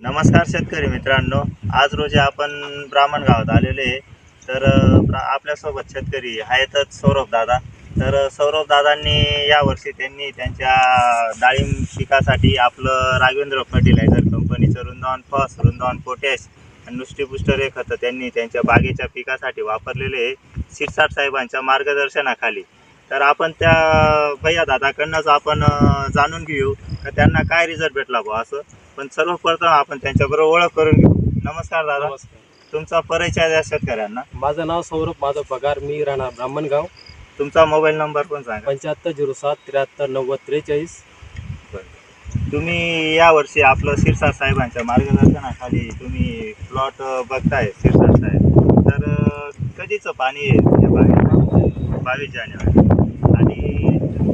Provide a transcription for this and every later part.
नमस्कार शेतकरी मित्रांनो आज रोजी आपण ब्राह्मण गावात आलेले आहे. तर आपल्यासोबत शेतकरी आहेतच सौरभ दादा. तर सौरभ दादांनी यावर्षी त्यांनी त्यांच्या डाळिंब पिकासाठी आपलं राघवेंद्र फर्टिलायझर कंपनीचं वृंदावन फॉस वृंदावन पोटॅश आणि नुष्टी हे खतं त्यांनी त्यांच्या बागेच्या पिकासाठी वापरलेले आहे शिरसाट साहेबांच्या मार्गदर्शनाखाली. तर आपण त्या भैया दादाकडनंच आपण जाणून घेऊ का त्यांना काय रिझल्ट भेटला बुवा असं? पण सर्वप्रथम आपण त्यांच्याबरोबर ओळख करून घेऊ. नमस्कार दादा. नमस्कार. तुमचा परिचय द्या शेतकऱ्यांना. माझं नाव सौरभ माधव पगार मी राहणार ब्राह्मणगाव. तुमचा मोबाईल नंबर पण सांगा. पंच्याहत्तर झिरो सात त्र्याहत्तर नव्वद त्रेचाळीस. तुम्ही यावर्षी आपलं शिरसाट साहेबांच्या मार्गदर्शनाखाली तुम्ही प्लॉट बघताय शिरसाट साहेब. तर अ, कधीचं पाणी आहे या बागेत बावीस जानेवारी.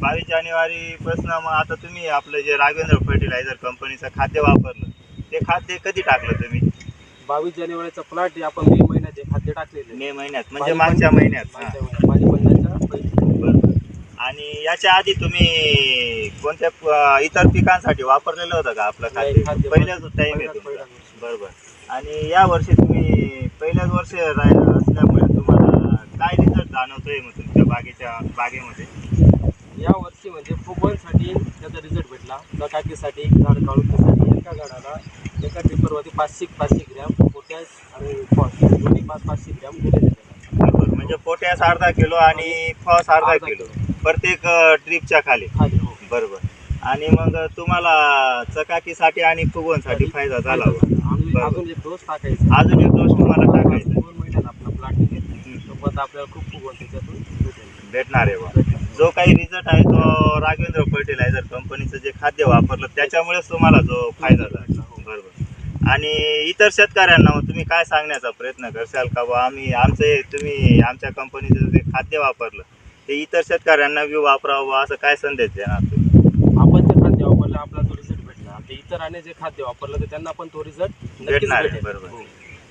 बावीस जानेवारीपासून मग आता तुम्ही आपलं जे राघवेंद्र फर्टिलायझर कंपनीचं खाद्य वापरलं ते खाद्य कधी टाकलं तुम्ही? बावीस जानेवारीचा प्लॉट आपण मे महिन्यात हे खाद्य टाकलेले मे महिन्यात म्हणजे मागच्या महिन्यात हां. पाणी पहिले बरं. आणि याच्या आधी तुम्ही कोणत्या प- इतर पिकांसाठी वापरलेलं होतं का आपलं नाही, खाद्य? खाद्य पहिल्याच टाइम आहे पहिलाच- तुमचा. पहिलाच वर्ष. बरोबर आणि या वर्षी तुम्ही पहिल्याच वर्ष राहिलं असल्यामुळे तुम्हाला काय रिझल्ट जाणवतोय मग तुमच्या बागेच्या बागेमध्ये? म्हणजे फुगवणसाठी त्याचा रिझल्ट भेटला? चकाकीसाठी झाड काढूसाठी एका झाडाला एका पेपरवरती पाचशे पाचशे ग्रॅम पोटॅश आणि फॉस्फेट दोन्ही पाच पाचशे ग्रॅम त्याला. बरोबर. म्हणजे पोटॅश अर्धा किलो आणि फॉस अर्धा किलो. प्रत्येक ट्रिपच्या खाली. खाली हो. बरोबर. आणि मग तुम्हाला चकाकीसाठी आणि फुगवणसाठी फायदा झाला होता. अजून एक डोस टाकायचा अजून एक डोस तुम्हाला टाकायचा. दोन महिन्यात आपला प्लॉट निघेल. सोबत आपल्याला खूप फुगवण त्याच्यातून भेटेल. भेटणार आहे जो काही रिझल्ट आहे तो राघवेंद्र फर्टिलायझर कंपनीचं जे खाद्य वापरलं त्याच्यामुळेच तुम्हाला जो फायदा झाला. बरोबर. आणि इतर शेतकऱ्यांना तुम्ही काय सांगण्याचा प्रयत्न करशाल का बा आम्ही आमचं हे तुम्ही आमच्या कंपनीचं जे खाद्य वापरलं ते इतर शेतकऱ्यांना बी वापरावं बा असं काय संदेश देणार तुम्ही? आपण जे खाद्य वापरलं आपला तो रिझल्ट भेटला. ते इतरांनी जे खाद्य वापरलं तर त्यांना पण तो रिझल्ट भेटणार आहे, बरोबर.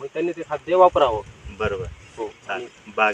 मग त्यांनी ते खाद्य वापरावं. बरोबर. हो. चालेल. बाग.